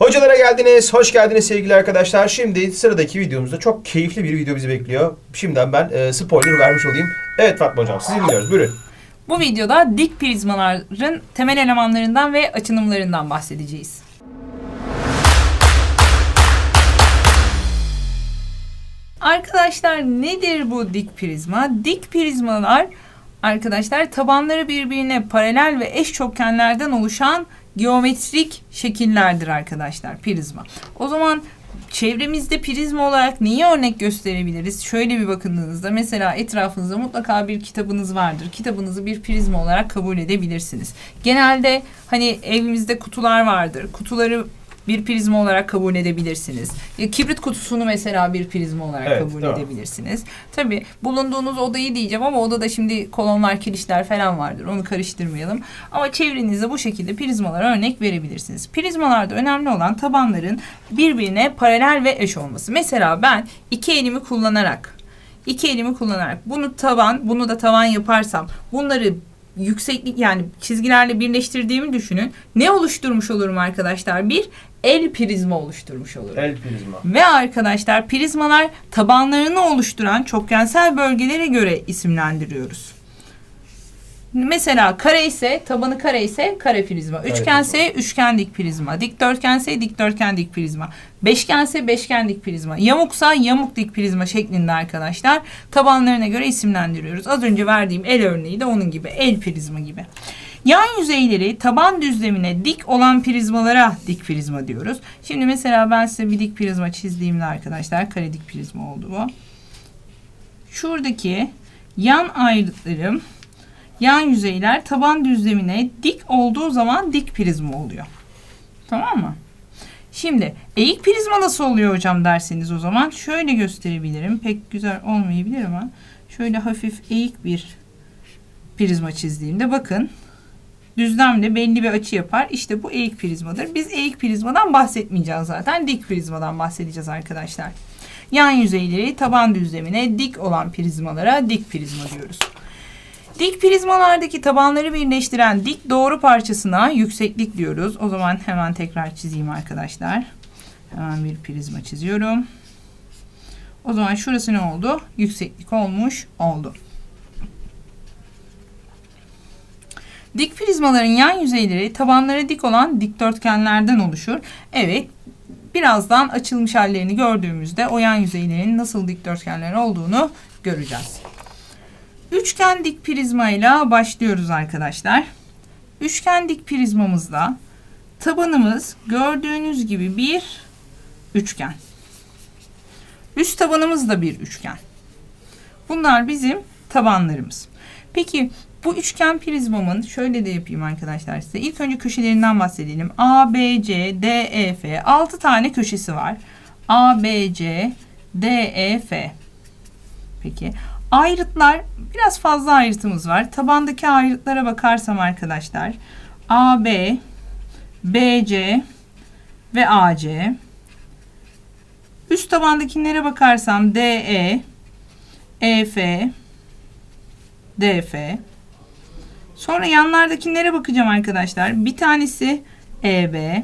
Hocalara geldiniz, hoş geldiniz sevgili arkadaşlar. Şimdi sıradaki videomuzda çok keyifli bir video bizi bekliyor. Şimdiden ben e, spoiler vermiş olayım. Evet Fatma Hocam, sizi dinliyoruz. Buyurun. Bu videoda dik prizmaların temel elemanlarından ve açınımlarından bahsedeceğiz. Arkadaşlar nedir bu dik prizma? Dik prizmalar arkadaşlar tabanları birbirine paralel ve eş çokgenlerden oluşan geometrik şekillerdir arkadaşlar prizma. O zaman çevremizde prizma olarak neyi örnek gösterebiliriz? Şöyle bir bakındığınızda mesela etrafınızda mutlaka bir kitabınız vardır. Kitabınızı bir prizma olarak kabul edebilirsiniz. Genelde hani evimizde kutular vardır. Kutuları bir prizma olarak kabul edebilirsiniz. Kibrit kutusunu mesela bir prizma olarak Evet, kabul tamam. edebilirsiniz. Tabii bulunduğunuz odayı diyeceğim ama odada şimdi kolonlar, kirişler falan vardır. Onu karıştırmayalım. Ama çevrenizde bu şekilde prizmalara örnek verebilirsiniz. Prizmalarda önemli olan tabanların birbirine paralel ve eş olması. Mesela ben iki elimi kullanarak iki elimi kullanarak bunu taban, bunu da tavan yaparsam bunları yükseklik yani çizgilerle birleştirdiğimi düşünün. Ne oluşturmuş olurum arkadaşlar? Bir el prizma oluşturmuş olurum. El prizma. Ve arkadaşlar prizmalar tabanlarını oluşturan çokgensel bölgelere göre isimlendiriyoruz. Mesela kare ise tabanı kare ise kare prizma. Üçgense üçgen dik prizma. Dikdörtgense dikdörtgen dik prizma. Beşgense beşgen dik prizma. Yamuksa yamuk dik prizma şeklinde arkadaşlar tabanlarına göre isimlendiriyoruz. Az önce verdiğim el örneği de onun gibi el prizma gibi. Yan yüzeyleri taban düzlemine dik olan prizmalara dik prizma diyoruz. Şimdi mesela ben size bir dik prizma çizdiğimde arkadaşlar kare dik prizma oldu bu. Şuradaki yan ayrıtlarım yan yüzeyler taban düzlemine dik olduğu zaman dik prizma oluyor. Tamam mı? Şimdi eğik prizma nasıl oluyor hocam derseniz o zaman şöyle gösterebilirim. Pek güzel olmayabilir ama şöyle hafif eğik bir prizma çizdiğimde bakın düzlemle belli bir açı yapar. İşte bu eğik prizmadır. Biz eğik prizmadan bahsetmeyeceğiz zaten. Dik prizmadan bahsedeceğiz arkadaşlar. Yan yüzeyleri taban düzlemine dik olan prizmalara dik prizma diyoruz. Dik prizmalardaki tabanları birleştiren dik doğru parçasına yükseklik diyoruz. O zaman hemen tekrar çizeyim arkadaşlar. Hemen bir prizma çiziyorum. O zaman şurası ne oldu? Yükseklik olmuş oldu. Dik prizmaların yan yüzeyleri tabanları dik olan dikdörtgenlerden oluşur. Evet, birazdan açılmış hallerini gördüğümüzde o yan yüzeylerin nasıl dikdörtgenler olduğunu göreceğiz. Üçgen dik prizmayla başlıyoruz arkadaşlar. Üçgen dik prizmamızda tabanımız gördüğünüz gibi bir üçgen. Üst tabanımız da bir üçgen. Bunlar bizim tabanlarımız. Peki bu üçgen prizmamın şöyle de yapayım arkadaşlar size. İlk önce köşelerinden bahsedelim. A, B, C, D, E, F. 6 tane köşesi var. A, B, C, D, E, F. Peki. Ayrıtlar biraz fazla ayrıtımız var. Tabandaki ayrıtlara bakarsam arkadaşlar A, B, B, C ve A, C. Üst tabandakilere bakarsam D, E, E, F, D, F. Sonra yanlardakilere bakacağım arkadaşlar. Bir tanesi EB.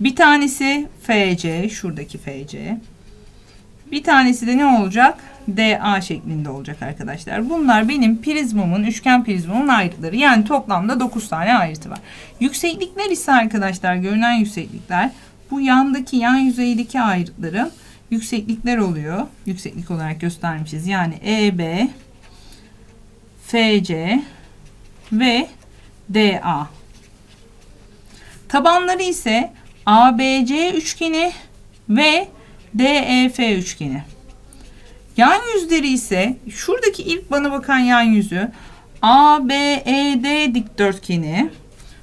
Bir tanesi FC. Şuradaki FC. Bir tanesi de ne olacak? DA şeklinde olacak arkadaşlar. Bunlar benim prizmamın, üçgen prizmamın ayrıtları. Yani toplamda 9 tane ayrıtı var. Yükseklikler ise arkadaşlar görünen yükseklikler bu yandaki yan yüzeydeki ayrıtları yükseklikler oluyor. Yükseklik olarak göstermişiz. Yani EB, FC ve DA. Tabanları ise ABC üçgeni ve DEF üçgeni. Yan yüzleri ise şuradaki ilk bana bakan yan yüzü ABED dikdörtgeni.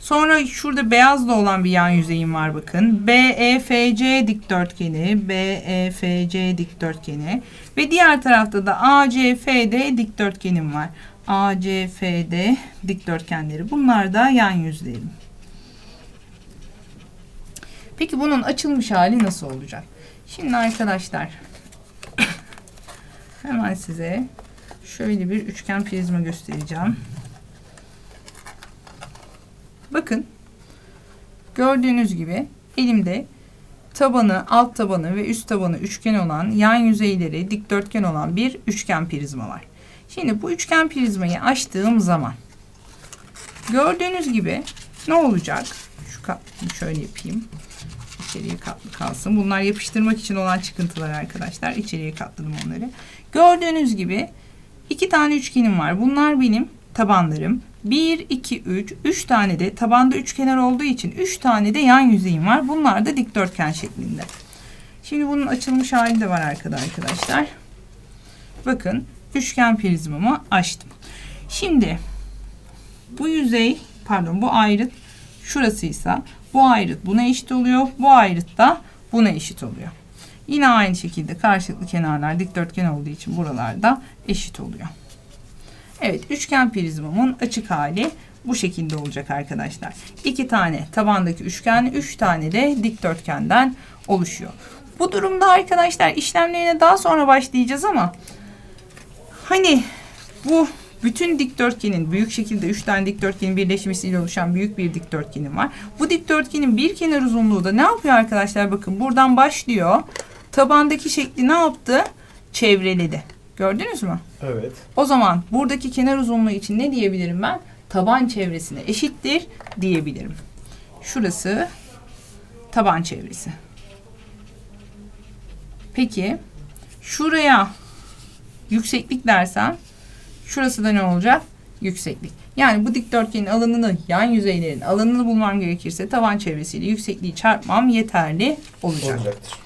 Sonra şurada beyazla olan bir yan yüzeyim var bakın. BEFC dikdörtgeni, BEFC dikdörtgeni ve diğer tarafta da ACFD dikdörtgenim var. ACFD dikdörtgenleri. Bunlar da yan yüzlerim. Peki bunun açılmış hali nasıl olacak? Şimdi arkadaşlar hemen size şöyle bir üçgen prizma göstereceğim. Bakın Gördüğünüz gibi elimde tabanı, alt tabanı ve üst tabanı üçgen olan, yan yüzeyleri dikdörtgen olan bir üçgen prizma var. Şimdi bu üçgen prizmayı açtığım zaman gördüğünüz gibi ne olacak? Şu katlını şöyle yapayım. İçeriye katlı kalsın. Bunlar yapıştırmak için olan çıkıntılar arkadaşlar. İçeriye katladım onları. Gördüğünüz gibi iki tane üçgenim var. Bunlar benim tabanlarım. 1, 2, 3. 3 tane de tabanda üçkenar olduğu için 3 tane de yan yüzeyim var. Bunlar da dikdörtgen şeklinde. Şimdi bunun açılmış hali de var arkada arkadaşlar. Bakın üçgen prizmamı açtım. Şimdi bu yüzey pardon bu ayrıt şurasıysa bu ayrıt buna eşit oluyor. Bu ayrıt da buna eşit oluyor. Yine aynı şekilde karşılıklı kenarlar dikdörtgen olduğu için buralarda eşit oluyor. Evet üçgen prizmamın açık hali bu şekilde olacak arkadaşlar. İki tane tabandaki üçgen, üç tane de dikdörtgenden oluşuyor. Bu durumda arkadaşlar işlemlerine daha sonra başlayacağız ama hani bu bütün dikdörtgenin büyük şekilde üç tane dikdörtgenin birleşmesiyle oluşan büyük bir dikdörtgenim var. Bu dikdörtgenin bir kenar uzunluğu da ne yapıyor arkadaşlar? Bakın buradan başlıyor. Tabandaki şekli ne yaptı? Çevreledi. Gördünüz mü? Evet. O zaman buradaki kenar uzunluğu için ne diyebilirim ben? Taban çevresine eşittir diyebilirim. Şurası taban çevresi. Peki şuraya yükseklik dersem şurası da ne olacak? Yükseklik. Yani bu dikdörtgenin alanını, yan yüzeylerin alanını bulmam gerekirse taban çevresiyle yüksekliği çarpmam yeterli olacak. Olacaktır.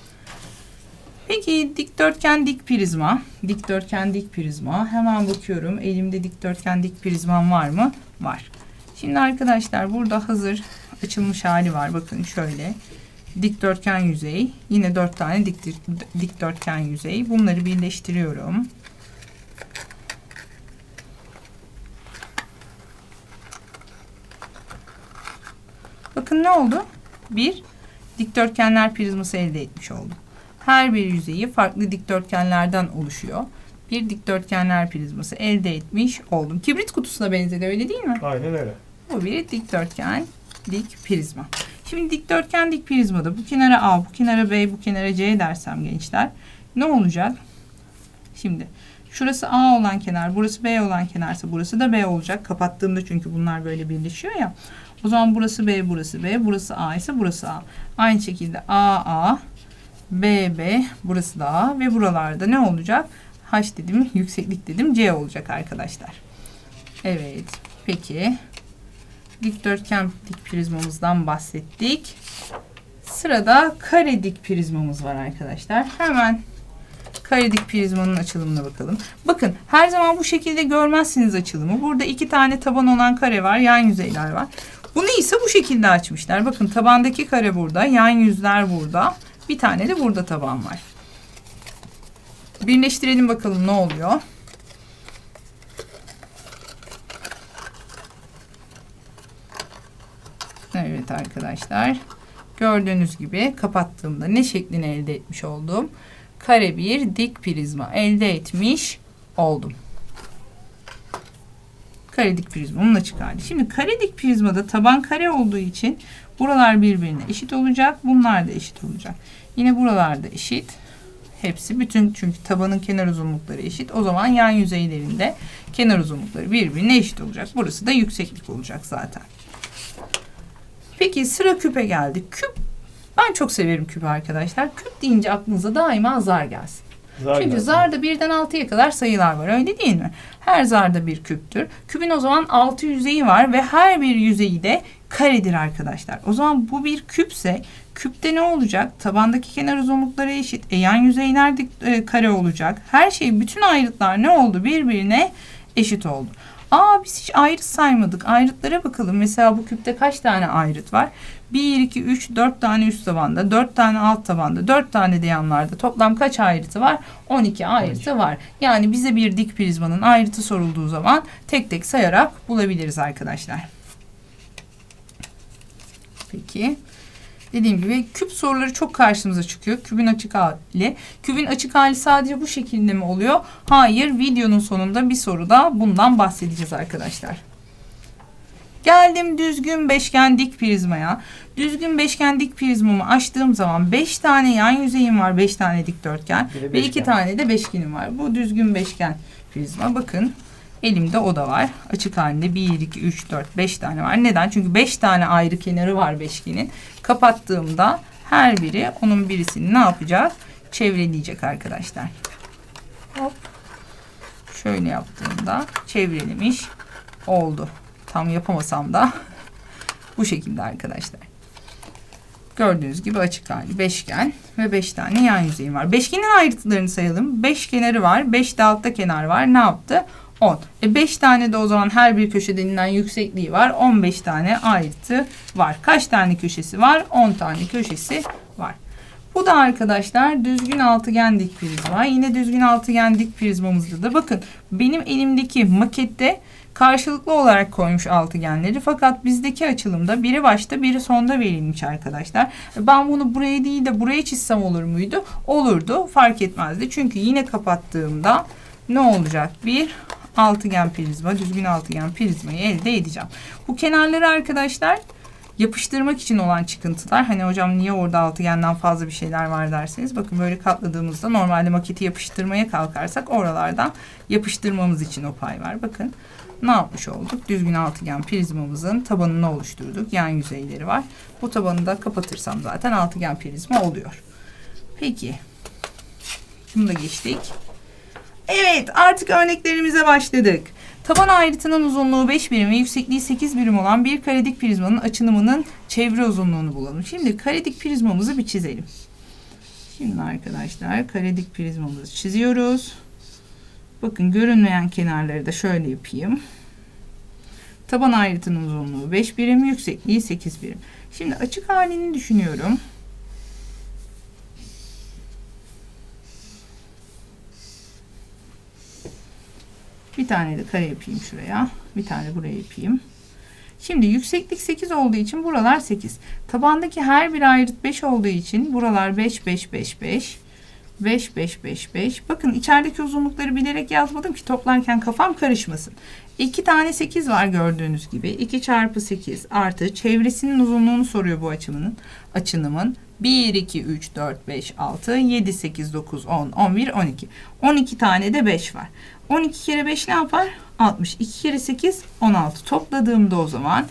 Peki dikdörtgen dik prizma. Dikdörtgen dik prizma. Hemen bakıyorum. Elimde dikdörtgen dik prizmam var mı? Var. Şimdi arkadaşlar burada hazır açılmış hali var. Bakın şöyle. Dikdörtgen yüzey. Yine dört tane dik, dikdörtgen yüzey. Bunları birleştiriyorum. Bakın ne oldu? Bir dikdörtgenler prizması elde etmiş oldum. Her bir yüzeyi farklı dikdörtgenlerden oluşuyor. Bir dikdörtgenler prizması elde etmiş oldum. Kibrit kutusuna benzedi öyle değil mi? Aynen öyle. Bu bir dikdörtgen dik prizma. Şimdi dikdörtgen dik prizmada bu kenara A, bu kenara B, bu kenara C dersem gençler ne olacak? Şimdi şurası A olan kenar, burası B olan kenarsa burası da B olacak. Kapattığımda çünkü bunlar böyle birleşiyor ya. O zaman burası B, burası B, burası A ise burası A. Aynı şekilde A, A, B, B, burası da A ve buralarda ne olacak? H dedim, yükseklik dedim, C olacak arkadaşlar. Evet, peki. Dikdörtgen dik prizmamızdan bahsettik. Sırada kare dik prizmamız var arkadaşlar. Hemen kare dik prizmanın açılımına bakalım. Bakın her zaman bu şekilde görmezsiniz açılımı. Burada iki tane taban olan kare var, yan yüzeyler var. Bunu ise bu şekilde açmışlar. Bakın tabandaki kare burada, yan yüzler burada. Bir tane de burada taban var. Birleştirelim bakalım ne oluyor. Evet arkadaşlar. Gördüğünüz gibi kapattığımda ne şeklini elde etmiş oldum? Kare bir dik prizma elde etmiş oldum. Kare dik prizmanın açık hali. Şimdi kare dik prizmada taban kare olduğu için buralar birbirine eşit olacak. Bunlar da eşit olacak. Yine buralarda eşit. Hepsi bütün çünkü tabanın kenar uzunlukları eşit. O zaman yan yüzeylerinde kenar uzunlukları birbirine eşit olacak. Burası da yükseklik olacak zaten. Peki sıra küpe geldi. Küp ben çok severim küpü arkadaşlar. Küp deyince aklınıza daima zar gelsin. Zar Çünkü zarda birden 6'ya kadar sayılar var öyle değil mi? Her zarda bir küptür. Küpün o zaman 6 yüzeyi var ve her bir yüzeyi de karedir arkadaşlar. O zaman bu bir küpse küpte ne olacak? Tabandaki kenar uzunlukları eşit. E yan yüzeyler dik, e, kare olacak. Her şey bütün ayrıtlar ne oldu? Birbirine eşit oldu. Aa biz hiç ayrıt saymadık. Ayrıtlara bakalım. Mesela bu küpte kaç tane ayrıt var? 1, 2, 3, 4 tane üst tabanda, 4 tane alt tabanda, 4 tane de yanlarda. Toplam kaç ayrıtı var? 12 ayrıtı var. Yani bize bir dik prizmanın ayrıtı sorulduğu zaman tek tek sayarak bulabiliriz arkadaşlar. Peki. Dediğim gibi küp soruları çok karşımıza çıkıyor. Kübün açık hali. Kübün açık hali sadece bu şekilde mi oluyor? Hayır. Videonun sonunda bir soruda bundan bahsedeceğiz arkadaşlar. Geldim düzgün beşgen dik prizmaya. Düzgün beşgen dik prizmamı açtığım zaman 5 tane yan yüzeyim var. 5 tane dikdörtgen ve 2 beşgen. tane de beşgenim var. Bu düzgün beşgen prizma. Bakın elimde o da var. Açık halinde 1, 2, 3, 4, 5 tane var. Neden? Çünkü 5 tane ayrı kenarı var beşgenin. Kapattığımda her biri onun birisini ne yapacak? Çevreleyecek arkadaşlar. Hop. Şöyle yaptığımda çevrelemiş oldu. Tam yapamasam da bu şekilde arkadaşlar. Gördüğünüz gibi açık hali beşgen ve 5 tane yan yüzeyim var. Beşgenin ayrıntılarını sayalım. 5 kenarı var. 5 de altta kenar var. Ne yaptı? 10. E 5 tane de o zaman her bir köşeden yüksekliği var. 15 tane ayrıntı var. Kaç tane köşesi var? 10 tane köşesi var. Bu da arkadaşlar düzgün altıgen dik prizma. Yine düzgün altıgen dik prizmamızda da bakın benim elimdeki makette karşılıklı olarak koymuş altıgenleri fakat bizdeki açılımda biri başta biri sonda verilmiş arkadaşlar. Ben bunu buraya değil de buraya çizsem olur muydu? Olurdu fark etmezdi. Çünkü yine kapattığımda ne olacak? Bir altıgen prizma, düzgün altıgen prizmayı elde edeceğim. Bu kenarları arkadaşlar yapıştırmak için olan çıkıntılar. Hani hocam niye orada altıgenden fazla bir şeyler var derseniz. Bakın böyle katladığımızda normalde maketi yapıştırmaya kalkarsak oralardan yapıştırmamız için o pay var. Bakın ne yapmış olduk? Düzgün altıgen prizmamızın tabanını oluşturduk. Yan yüzeyleri var. Bu tabanı da kapatırsam zaten altıgen prizma oluyor. Peki. Bunu da geçtik. Evet artık örneklerimize başladık. Taban ayrıtının uzunluğu 5 birim ve yüksekliği 8 birim olan bir karedik prizmanın açınımının çevre uzunluğunu bulalım. Şimdi karedik prizmamızı bir çizelim. Şimdi arkadaşlar karedik prizmamızı çiziyoruz. Bakın görünmeyen kenarları da şöyle yapayım. Taban ayrıtının uzunluğu 5 birim, yüksekliği 8 birim. Şimdi açık halini düşünüyorum. Bir tane de kare yapayım şuraya. Bir tane buraya yapayım. Şimdi yükseklik 8 olduğu için buralar 8. Tabandaki her bir ayrıt 5 olduğu için buralar 5 5 5 5. 5 5 5 5. Bakın içerideki uzunlukları bilerek yazmadım ki toplarken kafam karışmasın. 2 tane 8 var gördüğünüz gibi. 2 çarpı 8 artı çevresinin uzunluğunu soruyor bu açımının. Açınımın 1, 2, 3, 4, 5, 6, 7, 8, 9, 10, 11, 12. 12 tane de 5 var. 12 kere 5 ne yapar? 60. 2 kere 8, 16. Topladığımda o zaman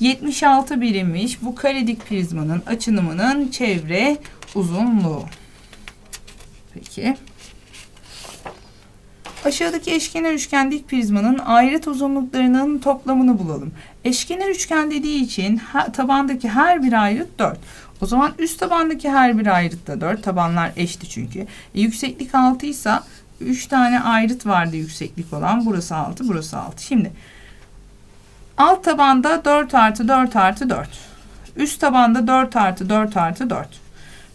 76 birimmiş bu karedik prizmanın açınımının çevre uzunluğu. Peki. Aşağıdaki eşkenar üçgen dik prizmanın ayrıt uzunluklarının toplamını bulalım. Eşkenar üçgen dediği için tabandaki her bir ayrıt 4. O zaman üst tabandaki her bir ayrıt da 4. Tabanlar eşti çünkü. E, yükseklik 6 ise 3 tane ayrıt vardı yükseklik olan. Burası 6, burası 6. Şimdi alt tabanda 4 artı 4 artı 4. Üst tabanda 4 artı 4 artı 4.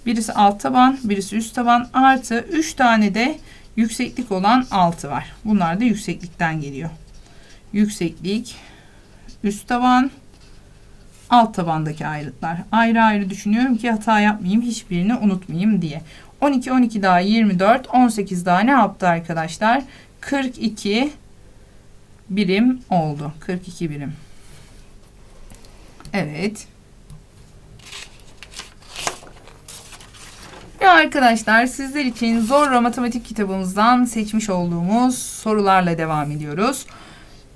Birisi alt taban, birisi üst taban artı 3 tane de yükseklik olan 6 var. Bunlar da yükseklikten geliyor. Yükseklik, üst taban, alt tabandaki ayrıtlar. Ayrı ayrı düşünüyorum ki hata yapmayayım, hiçbirini unutmayayım diye. 12, 12 daha 24, 18 daha ne yaptı arkadaşlar? 42 birim oldu. 42 birim. Evet. Ve arkadaşlar sizler için Zorra Matematik kitabımızdan seçmiş olduğumuz sorularla devam ediyoruz.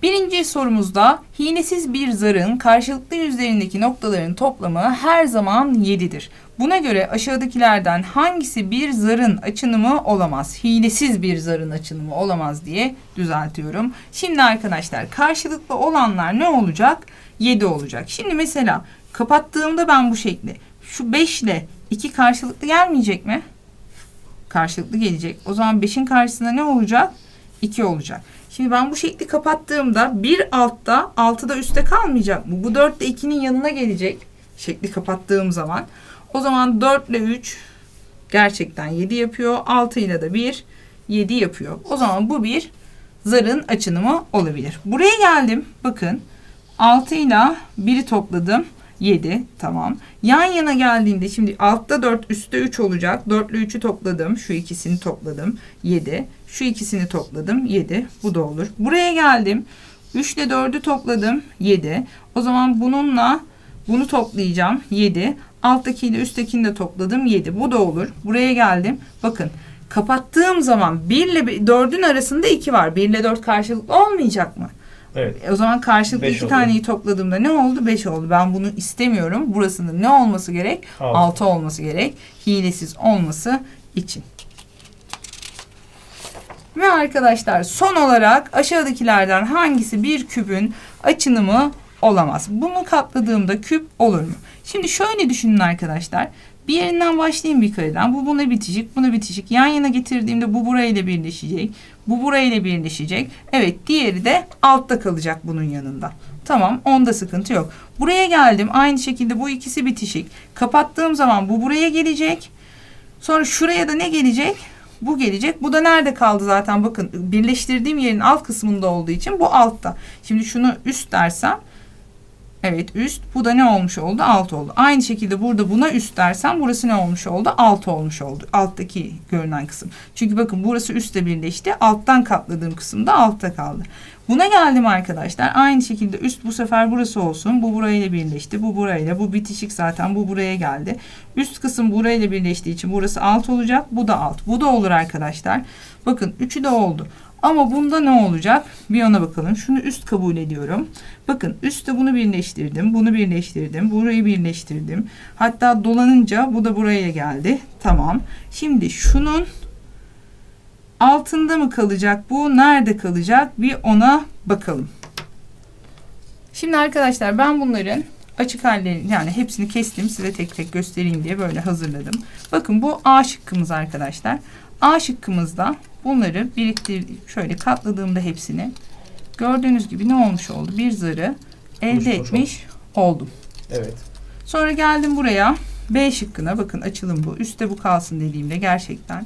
Birinci sorumuzda hinesiz bir zarın karşılıklı yüzlerindeki noktaların toplamı her zaman 7'dir. Buna göre aşağıdakilerden hangisi bir zarın açınımı olamaz? Hilesiz bir zarın açınımı olamaz diye düzeltiyorum. Şimdi arkadaşlar karşılıklı olanlar ne olacak? 7 olacak. Şimdi mesela kapattığımda ben bu şekli şu 5 ile 2 karşılıklı gelmeyecek mi? Karşılıklı gelecek. O zaman 5'in karşısında ne olacak? 2 olacak. Şimdi ben bu şekli kapattığımda bir altta 6 da üstte kalmayacak mı? Bu 4 de 2'nin yanına gelecek. Şekli kapattığım zaman. O zaman 4 ile 3 gerçekten 7 yapıyor. 6 ile de 1 7 yapıyor. O zaman bu bir zarın açınımı olabilir. Buraya geldim. Bakın 6 ile 1'i topladım. 7 tamam. Yan yana geldiğinde şimdi altta 4 üstte 3 olacak. 4 ile 3'ü topladım. Şu ikisini topladım. 7. Şu ikisini topladım. 7. Bu da olur. Buraya geldim. 3 ile 4'ü topladım 7. O zaman bununla bunu toplayacağım 7. Alttaki ile üsttekini de topladım 7. Bu da olur. Buraya geldim. Bakın kapattığım zaman 1 ile 4'ün arasında 2 var. 1 ile 4 karşılıklı olmayacak mı? Evet. E, O zaman karşılıklı Beş iki oluyor. taneyi topladığımda ne oldu? 5 oldu. Ben bunu istemiyorum. Burasının ne olması gerek? Altı. 6 olması gerek. Hilesiz olması için. Ve arkadaşlar son olarak aşağıdakilerden hangisi bir kübün açınımı olamaz? Bunu katladığımda küp olur mu? Şimdi şöyle düşünün arkadaşlar. Bir yerinden başlayayım bir kareden. Bu buna bitişik, buna bitişik. Yan yana getirdiğimde bu burayla birleşecek. Bu burayla birleşecek. Evet diğeri de altta kalacak bunun yanında. Tamam onda sıkıntı yok. Buraya geldim. Aynı şekilde bu ikisi bitişik. Kapattığım zaman bu buraya gelecek. Sonra şuraya da ne gelecek? Bu gelecek. Bu da nerede kaldı zaten? Bakın birleştirdiğim yerin alt kısmında olduğu için bu altta. Şimdi şunu üst dersem Evet üst. Bu da ne olmuş oldu? Alt oldu. Aynı şekilde burada buna üst dersem burası ne olmuş oldu? Alt olmuş oldu. Alttaki görünen kısım. Çünkü bakın burası üstle birleşti. Alttan katladığım kısım da altta kaldı. Buna geldim arkadaşlar. Aynı şekilde üst bu sefer burası olsun. Bu burayla birleşti. Bu burayla. Bu bitişik zaten. Bu buraya geldi. Üst kısım burayla birleştiği için burası alt olacak. Bu da alt. Bu da olur arkadaşlar. Bakın üçü de oldu. Ama bunda ne olacak? Bir ona bakalım. Şunu üst kabul ediyorum. Bakın üstte bunu birleştirdim. Bunu birleştirdim. Burayı birleştirdim. Hatta dolanınca bu da buraya geldi. Tamam. Şimdi şunun altında mı kalacak bu? Nerede kalacak? Bir ona bakalım. Şimdi arkadaşlar ben bunların açık hallerini yani hepsini kestim size tek tek göstereyim diye böyle hazırladım. Bakın bu A şıkkımız arkadaşlar. A şıkkımızda bunları biriktir şöyle katladığımda hepsini gördüğünüz gibi ne olmuş oldu? Bir zarı elde Oluşmuş etmiş oldum. Evet. Sonra geldim buraya B şıkkına bakın açılım bu. Üste bu kalsın dediğimde gerçekten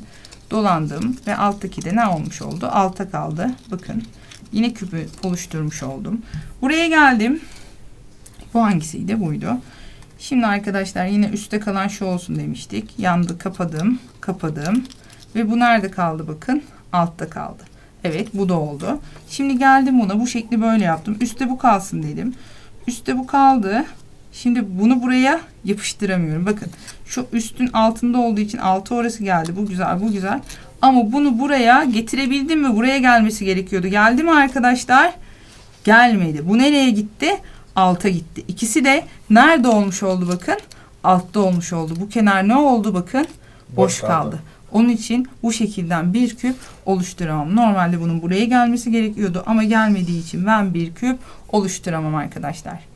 dolandım ve alttaki de ne olmuş oldu? Alta kaldı. Bakın yine küpü oluşturmuş oldum. Buraya geldim. Bu hangisiydi? Buydu. Şimdi arkadaşlar yine üstte kalan şu olsun demiştik. Yandı kapadım. Kapadım. Ve bu nerede kaldı bakın? Altta kaldı. Evet bu da oldu. Şimdi geldim buna bu şekli böyle yaptım. Üstte bu kalsın dedim. Üstte bu kaldı. Şimdi bunu buraya yapıştıramıyorum. Bakın şu üstün altında olduğu için altı orası geldi. Bu güzel bu güzel. Ama bunu buraya getirebildim mi? Buraya gelmesi gerekiyordu. Geldi mi arkadaşlar? Gelmedi. Bu nereye gitti? Alta gitti. İkisi de nerede olmuş oldu bakın? Altta olmuş oldu. Bu kenar ne oldu bakın? Boş, Boş kaldı. kaldı. Onun için bu şekilden bir küp oluşturamam. Normalde bunun buraya gelmesi gerekiyordu ama gelmediği için ben bir küp oluşturamam arkadaşlar.